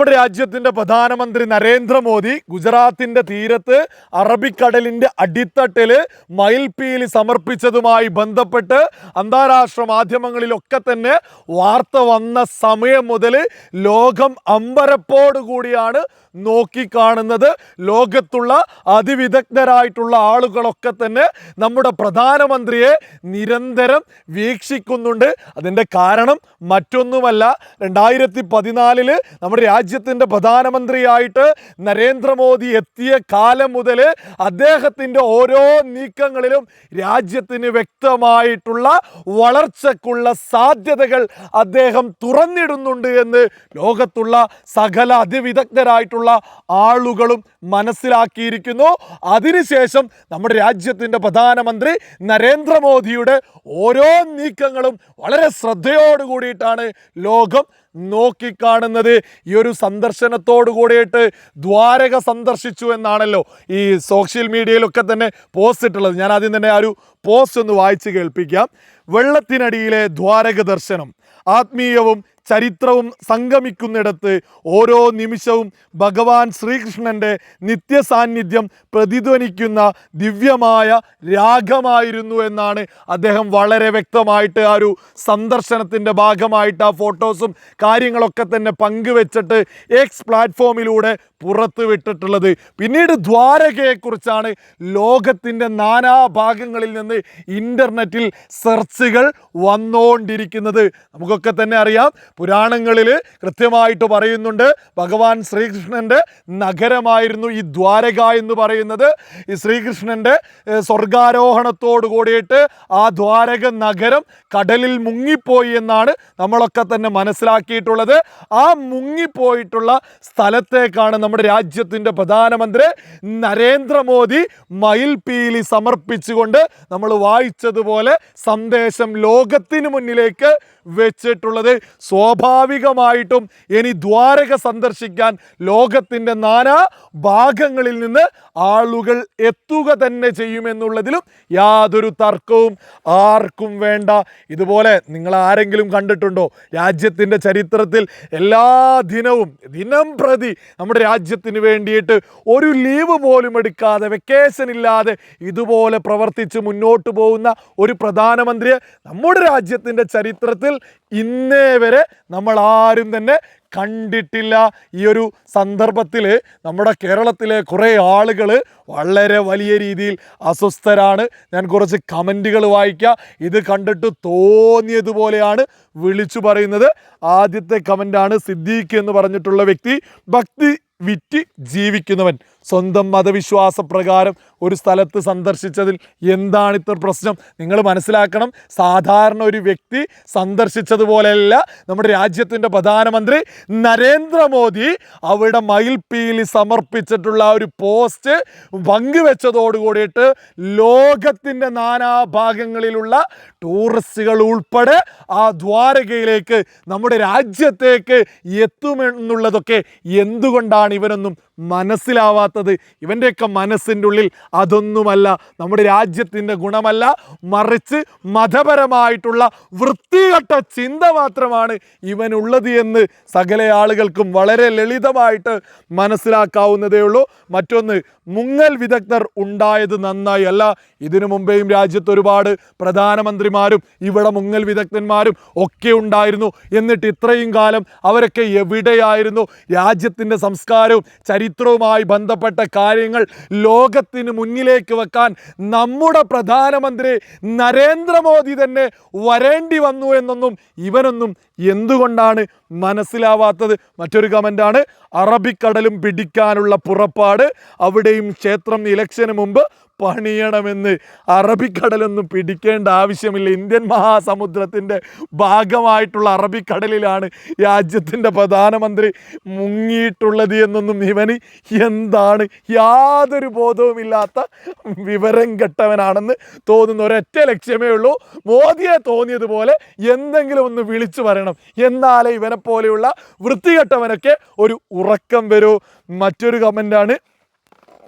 നമ്മുടെ രാജ്യത്തിന്റെ പ്രധാനമന്ത്രി നരേന്ദ്രമോദി ഗുജറാത്തിന്റെ തീരത്ത് അറബിക്കടലിന്റെ അടിത്തട്ടിൽ മയിൽപീലി സമർപ്പിച്ചതുമായി ബന്ധപ്പെട്ട് അന്താരാഷ്ട്ര മാധ്യമങ്ങളിലൊക്കെ തന്നെ വാർത്ത വന്ന സമയം മുതൽ ലോകം അമ്പരപ്പോടുകൂടിയാണ് നോക്കിക്കാണുന്നത്. ലോകത്തുള്ള അതിവിദഗ്ധരായിട്ടുള്ള ആളുകളൊക്കെ തന്നെ നമ്മുടെ പ്രധാനമന്ത്രിയെ നിരന്തരം വീക്ഷിക്കുന്നുണ്ട്. അതിന്റെ കാരണം മറ്റൊന്നുമല്ല. രണ്ടായിരത്തി പതിനാലിൽ നമ്മുടെ രാജ്യത്തിന്റെ പ്രധാനമന്ത്രിയായിട്ട് നരേന്ദ്രമോദി എത്തിയ കാലം മുതൽ അദ്ദേഹത്തിന്റെ ഓരോ നീക്കങ്ങളിലും രാജ്യത്തിന് വ്യക്തമായിട്ടുള്ള വളർച്ചക്കുള്ള സാധ്യതകൾ അദ്ദേഹം തുറന്നിടുന്നുണ്ട് എന്ന് ലോകത്തുള്ള സകല അതിവിദഗ്ധരായിട്ടുള്ള ആളുകളും മനസ്സിലാക്കിയിരിക്കുന്നു. അതിനുശേഷം നമ്മുടെ രാജ്യത്തിന്റെ പ്രധാനമന്ത്രി നരേന്ദ്രമോദിയുടെ ഓരോ നീക്കങ്ങളും വളരെ ശ്രദ്ധയോട് കൂടിയിട്ടാണ് ലോകം നോക്കിക്കാണുന്നത് ഈ ഒരു സന്ദർശനത്തോടു കൂടിയിട്ട് ദ്വാരക സന്ദർശിച്ചു എന്നാണല്ലോ ഈ സോഷ്യൽ മീഡിയയിലൊക്കെ തന്നെ പോസ്റ്റ് ഇട്ടുള്ളത്. ഞാൻ ആദ്യം തന്നെ ആ ഒരു പോസ്റ്റ് ഒന്ന് വായിച്ച് കേൾപ്പിക്കാം. വെള്ളത്തിനടിയിലെ ദ്വാരക ദർശനം ആത്മീയവും ചരിത്രവും സംഗമിക്കുന്നിടത്ത് ഓരോ നിമിഷവും ഭഗവാൻ ശ്രീകൃഷ്ണന്റെ നിത്യസാന്നിധ്യം പ്രതിധ്വനിക്കുന്ന ദിവ്യമായ രാഗമായിരുന്നു എന്നാണ് അദ്ദേഹം വളരെ വ്യക്തമായിട്ട് ആ ഒരു സന്ദർശനത്തിന്റെ ഭാഗമായിട്ട് ആ ഫോട്ടോസും കാര്യങ്ങളൊക്കെ തന്നെ പങ്കുവെച്ചിട്ട് എക്സ് പ്ലാറ്റ്ഫോമിലൂടെ പുറത്തു വിട്ടിട്ടുള്ളത് പിന്നീട് ദ്വാരകയെക്കുറിച്ചാണ് ലോകത്തിന്റെ ഭാഗങ്ങളിൽ നിന്ന് ഇന്റർനെറ്റിൽ സെർച്ചുകൾ വന്നുകൊണ്ടിരിക്കുന്നത് നമുക്കൊക്കെ തന്നെ അറിയാം. പുരാണങ്ങളിൽ കൃത്യമായിട്ട് പറയുന്നുണ്ട്. ഭഗവാൻ ശ്രീകൃഷ്ണന്റെ നഗരമായിരുന്നു ഈ ദ്വാരക എന്ന് പറയുന്നത്. ഈ ശ്രീകൃഷ്ണന്റെ സ്വർഗാരോഹണത്തോടു കൂടിയിട്ട് ആ ദ്വാരക നഗരം കടലിൽ മുങ്ങിപ്പോയി എന്നാണ് നമ്മളൊക്കെ തന്നെ മനസ്സിലാക്കിയിട്ടുള്ളത്. ആ മുങ്ങിപ്പോയിട്ടുള്ള സ്ഥലത്തേക്കാണ് നമ്മുടെ രാജ്യത്തിന്റെ പ്രധാനമന്ത്രി നരേന്ദ്രമോദി മയിൽപീലി സമർപ്പിച്ചുകൊണ്ട് നമ്മൾ വായിച്ചതുപോലെ സന്ദേശം ലോകത്തിന് മുന്നിലേക്ക് വെച്ചിട്ടുള്ളത്. സ്വാഭാവികമായിട്ടും ഇനി ദ്വാരക സന്ദർശിക്കാൻ ലോകത്തിന്റെ നാനാ ഭാഗങ്ങളിൽ നിന്ന് ആളുകൾ എത്തുക തന്നെ ചെയ്യുമെന്നുള്ളതിലും യാതൊരു തർക്കവും ആർക്കും വേണ്ട. ഇതുപോലെ നിങ്ങൾ ആരെങ്കിലും കണ്ടിട്ടുണ്ടോ? രാജ്യത്തിന്റെ ചരിത്രത്തിൽ എല്ലാ ദിനവും ദിനം പ്രതി നമ്മുടെ രാജ്യത്തിന് വേണ്ടിയിട്ട് ഒരു ലീവ് പോലും എടുക്കാതെ വെക്കേഷൻ ഇല്ലാതെ ഇതുപോലെ പ്രവർത്തിച്ച് മുന്നോട്ട് പോകുന്ന ഒരു പ്രധാനമന്ത്രിയെ നമ്മുടെ രാജ്യത്തിന്റെ ചരിത്രത്തിൽ ഇന്നേ വരെ നമ്മൾ ആരും തന്നെ കണ്ടിട്ടില്ല. ഈ ഒരു സന്ദർഭത്തിൽ നമ്മുടെ കേരളത്തിലെ കുറേ ആളുകൾ വളരെ വലിയ രീതിയിൽ അസ്വസ്ഥരാണ്. ഞാൻ കുറച്ച് കമന്റുകൾ വായിക്കാം. ഇത് കണ്ടിട്ട് തോന്നിയതുപോലെയാണ് വിളിച്ചു പറയുന്നത്. ആദ്യത്തെ കമന്റാണ് സിദ്ദീഖ് എന്ന് പറഞ്ഞിട്ടുള്ള വ്യക്തി. ഭക്തി വിറ്റ് ജീവിക്കുന്നവൻ. സ്വന്തം മതവിശ്വാസ പ്രകാരം ഒരു സ്ഥലത്ത് സന്ദർശിച്ചതിൽ എന്താണ് ഇത്ര പ്രശ്നം? നിങ്ങൾ മനസ്സിലാക്കണം സാധാരണ ഒരു വ്യക്തി സന്ദർശിച്ചതുപോലെയല്ല. നമ്മുടെ രാജ്യത്തിന്റെ പ്രധാനമന്ത്രി നരേന്ദ്രമോദി അവിടെ മയിൽപ്പീലി സമർപ്പിച്ചിട്ടുള്ള ഒരു പോസ്റ്റ് പങ്കുവെച്ചതോട് കൂടിയിട്ട് ലോകത്തിന്റെ നാനാഭാഗങ്ങളിലുള്ള ടൂറിസ്റ്റുകൾ ഉൾപ്പെടെ ആ ദ്വാരകയിലേക്ക് നമ്മുടെ രാജ്യത്തേക്ക് എത്തുമെന്നുള്ളതൊക്കെ എന്തുകൊണ്ടാണ് ഇവനൊന്നും ഇവരൊന്നും മനസ്സിലാവാത്തത് ഇവന്റെയൊക്കെ മനസ്സിന്റെ ഉള്ളിൽ അതൊന്നുമല്ല. നമ്മുടെ രാജ്യത്തിന്റെ ഗുണമല്ല. മറിച്ച് മതപരമായിട്ടുള്ള വൃത്തികെട്ട ചിന്ത മാത്രമാണ് ഇവനുള്ളത് എന്ന് സകല ആളുകൾക്കും വളരെ ലളിതമായിട്ട് മനസ്സിലാക്കാവുന്നതേ ഉള്ളൂ. മറ്റൊന്ന് മുങ്ങൽ വിദഗ്ധർ ഉണ്ടായത് നന്നായി അല്ല. ഇതിനു മുമ്പേയും രാജ്യത്ത് ഒരുപാട് പ്രധാനമന്ത്രിമാരും ഇവിടെ മുങ്ങൽ വിദഗ്ധന്മാരും ഒക്കെ ഉണ്ടായിരുന്നു. എന്നിട്ട് ഇത്രയും കാലം അവരൊക്കെ എവിടെയായിരുന്നു? രാജ്യത്തിന്റെ സംസ്കാരവും ചരിത്രവുമായി ബന്ധപ്പെട്ട കാര്യങ്ങൾ ലോകത്തിന് മുന്നിലേക്ക് വെക്കാൻ നമ്മുടെ പ്രധാനമന്ത്രി നരേന്ദ്രമോദി തന്നെ വരേണ്ടി വന്നു എന്നൊന്നും ഇവനൊന്നും എന്തുകൊണ്ടാണ് മനസ്സിലാവാത്തത്? മറ്റൊരു കമന്റാണ് അറബിക്കടലും പിടിക്കാനുള്ള പുറപ്പാട്. അവിടെയും ക്ഷേത്രം ഇലക്ഷന് മുമ്പ് പണിയണമെന്ന് അറബിക്കടലൊന്നും പിടിക്കേണ്ട ആവശ്യമില്ല. ഇന്ത്യൻ മഹാസമുദ്രത്തിന്റെ ഭാഗമായിട്ടുള്ള അറബിക്കടലിലാണ് രാജ്യത്തിന്റെ പ്രധാനമന്ത്രി മുങ്ങിയിട്ടുള്ളത് എന്നൊന്നും ഇവന് എന്താണ് യാതൊരു ബോധവുമില്ലാത്ത വിവരം കെട്ടവനാണെന്ന് തോന്നുന്ന ഒരൊറ്റ ലക്ഷ്യമേ ഉള്ളൂ. മോദിയെ തോന്നിയതുപോലെ എന്തെങ്കിലും ഒന്ന് വിളിച്ചു പറയണം. എന്നാലേ ഇവനെപ്പോലെയുള്ള വൃത്തികെട്ടവനൊക്കെ ഒരു ഉറക്കം വരൂ. മറ്റൊരു കമന്റാണ്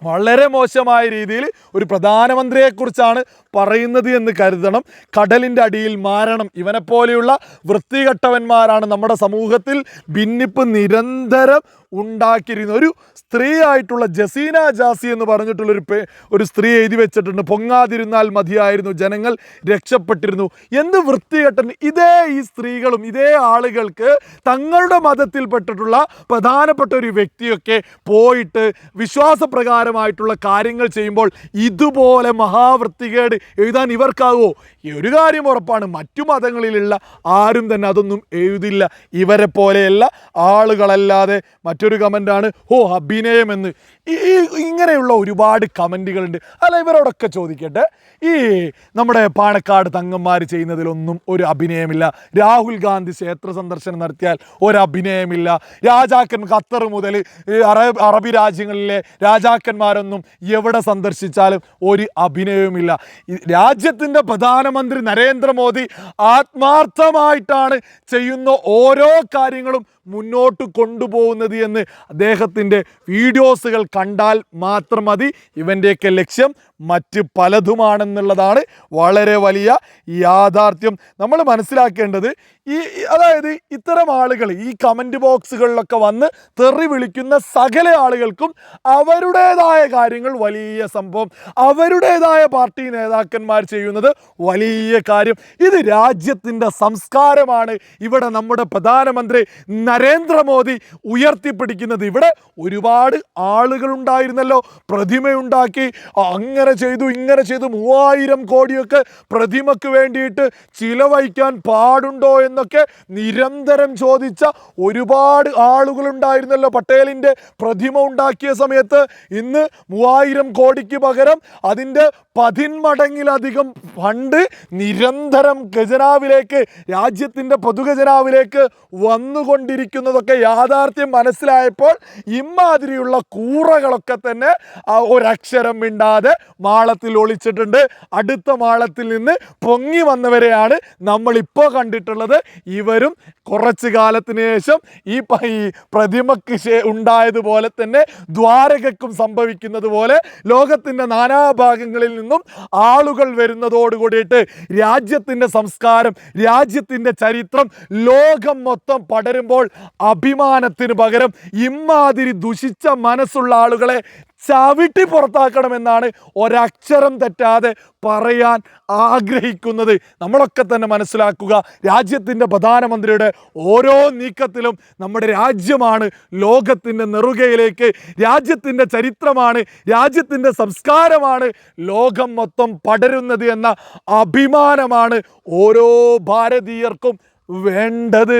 വളരെ മോശമായ രീതിയിൽ ഒരു പ്രധാനമന്ത്രിയെക്കുറിച്ചാണ് പറയുന്നത് എന്ന് കരുതണം. കടലിന്റെ അടിയിൽ മാരണം. ഇവനെപ്പോലെയുള്ള വൃത്തികെട്ടവന്മാരാണ് നമ്മുടെ സമൂഹത്തിൽ ഭിന്നിപ്പ് നിരന്തരം ഉണ്ടാക്കിയിരുന്ന ഒരു സ്ത്രീ ആയിട്ടുള്ള ജസീന ജാസി എന്ന് പറഞ്ഞിട്ടുള്ളൊരു പേ ഒരു സ്ത്രീ എഴുതി വെച്ചിട്ടുണ്ട്. പൊങ്ങാതിരുന്നാൽ മതിയായിരുന്നു. ജനങ്ങൾ രക്ഷപ്പെട്ടിരുന്നു. എന്ത് വൃത്തികെട്ടൻ ഇതേ ഈ സ്ത്രീകളും ഇതേ ആളുകൾക്ക് തങ്ങളുടെ മതത്തിൽപ്പെട്ടിട്ടുള്ള പ്രധാനപ്പെട്ട ഒരു വ്യക്തിയൊക്കെ പോയിട്ട് വിശ്വാസപ്രകാരമായിട്ടുള്ള കാര്യങ്ങൾ ചെയ്യുമ്പോൾ ഇതുപോലെ മഹാവൃത്തികേട് എഴുതാൻ ഇവർക്കാവോ ഈ ഒരു കാര്യം ഉറപ്പാണ്. മറ്റു മതങ്ങളിലുള്ള ആരും തന്നെ അതൊന്നും എഴുതില്ല. ഇവരെ പോലെയല്ല ആളുകളല്ലാതെ മറ്റൊരു കമന്റാണ് ഓ അഭിനയമെന്ന്. ഈ ഈ- ഇങ്ങനെയുള്ള ഒരുപാട് കമന്റുകളുണ്ട്. അല്ല ഇവരോടൊക്കെ ചോദിക്കട്ടെ. ഈ നമ്മുടെ പാണക്കാട് തങ്ങന്മാർ ചെയ്യുന്നതിലൊന്നും ഒരു അഭിനയമില്ല. രാഹുൽ ഗാന്ധി ക്ഷേത്ര സന്ദർശനം നടത്തിയാൽ ഒരു അഭിനയമില്ല. രാജാക്കൻ ഖത്തർ മുതൽ അറബ് അറബി രാജ്യങ്ങളിലെ രാജാക്കന്മാരൊന്നും എവിടെ സന്ദർശിച്ചാലും ഒരു അഭിനയവുമില്ല. രാജ്യത്തിന്റെ പ്രധാനമന്ത്രി നരേന്ദ്രമോദി ആത്മാർത്ഥമായിട്ടാണ് ചെയ്യുന്ന ഓരോ കാര്യങ്ങളും മുന്നോട്ട് കൊണ്ടുപോകുന്നത് എന്ന് അദ്ദേഹത്തിന്റെ വീഡിയോസുകൾ കണ്ടാൽ മാത്രം മതി. ഇവന്റെയൊക്കെ ലക്ഷ്യം മറ്റ് പലതുമാണെന്നുള്ളതാണ് വളരെ വലിയ യാഥാർത്ഥ്യം. നമ്മൾ മനസ്സിലാക്കേണ്ടത് ഈ അതായത് ഇത്തരം ആളുകൾ ഈ കമന്റ് ബോക്സുകളിലൊക്കെ വന്ന് തെറി വിളിക്കുന്ന സകല ആളുകൾക്കും അവരുടേതായ കാര്യങ്ങൾ വലിയ സംഭവം. അവരുടേതായ പാർട്ടി നേതാക്കന്മാർ ചെയ്യുന്നത് വലിയ കാര്യം. ഇത് രാജ്യത്തിന്റെ സംസ്കാരമാണ്. ഇവിടെ നമ്മുടെ പ്രധാനമന്ത്രി നരേന്ദ്രമോദി ഉയർത്തിപ്പിടിക്കുന്നത്. ഇവിടെ ഒരുപാട് ആളുകളുണ്ടായിരുന്നല്ലോ പ്രതിമയുണ്ടാക്കി. അങ്ങനെ ചെയ്തു ഇങ്ങനെ ചെയ്തു മൂവായിരം കോടിയൊക്കെ പ്രതിമയ്ക്ക് വേണ്ടിയിട്ട് ചിലവഴിക്കാൻ പാടുണ്ടോ എന്നൊക്കെ നിരന്തരം ചോദിച്ച ഒരുപാട് ആളുകളുണ്ടായിരുന്നല്ലോ. പട്ടേലിന്റെ പ്രതിമ ഉണ്ടാക്കിയ സമയത്ത് ഇന്ന് മൂവായിരം കോടിക്ക് പകരം അതിന്റെ പതിന്മടങ്ങിലധികം ഫണ്ട് നിരന്തരം ഖജനാവിലേക്ക് രാജ്യത്തിന്റെ പൊതുഖജനാവിലേക്ക് വന്നുകൊണ്ടിരിക്കുന്നതൊക്കെ യാഥാർത്ഥ്യം മനസ്സിലായപ്പോൾ ഇമാതിരിയുള്ള കൂറകളൊക്കെ തന്നെ ഒരക്ഷരം മിണ്ടാതെ മാളത്തിൽ ഒളിച്ചിട്ടുണ്ട്. അടുത്ത മാളത്തിൽ നിന്ന് പൊങ്ങി വന്നവരെയാണ് നമ്മളിപ്പോൾ കണ്ടിട്ടുള്ളത്. ഇവരും കുറച്ച് കാലത്തിന് ശേഷം ഈ പ്രതിമക്ക് ഉണ്ടായതുപോലെ തന്നെ ദ്വാരകക്കും സംഭവിക്കുന്നത് പോലെ ലോകത്തിന്റെ നാനാഭാഗങ്ങളിൽ നിന്നും ആളുകൾ വരുന്നതോടുകൂടിയിട്ട് രാജ്യത്തിന്റെ സംസ്കാരം രാജ്യത്തിന്റെ ചരിത്രം ലോകം മൊത്തം പടരുമ്പോൾ അഭിമാനത്തിന് പകരം ഇമാതിരി ദുഷിച്ച മനസ്സുള്ള ആളുകളെ ചവിട്ടി പുറത്താക്കണമെന്നാണ് ഒരക്ഷരം തെറ്റാതെ പറയാൻ ആഗ്രഹിക്കുന്നത്. നമ്മളൊക്കെ തന്നെ മനസ്സിലാക്കുക രാജ്യത്തിന്റെ പ്രധാനമന്ത്രിയുടെ ഓരോ നീക്കത്തിലും നമ്മുടെ രാജ്യമാണ് ലോകത്തിന്റെ നെറുകയിലേക്ക് രാജ്യത്തിന്റെ ചരിത്രമാണ് രാജ്യത്തിന്റെ സംസ്കാരമാണ് ലോകം മൊത്തം പടരുന്നത് എന്ന അഭിമാനമാണ് ഓരോ ഭാരതീയർക്കും വേണ്ടത്.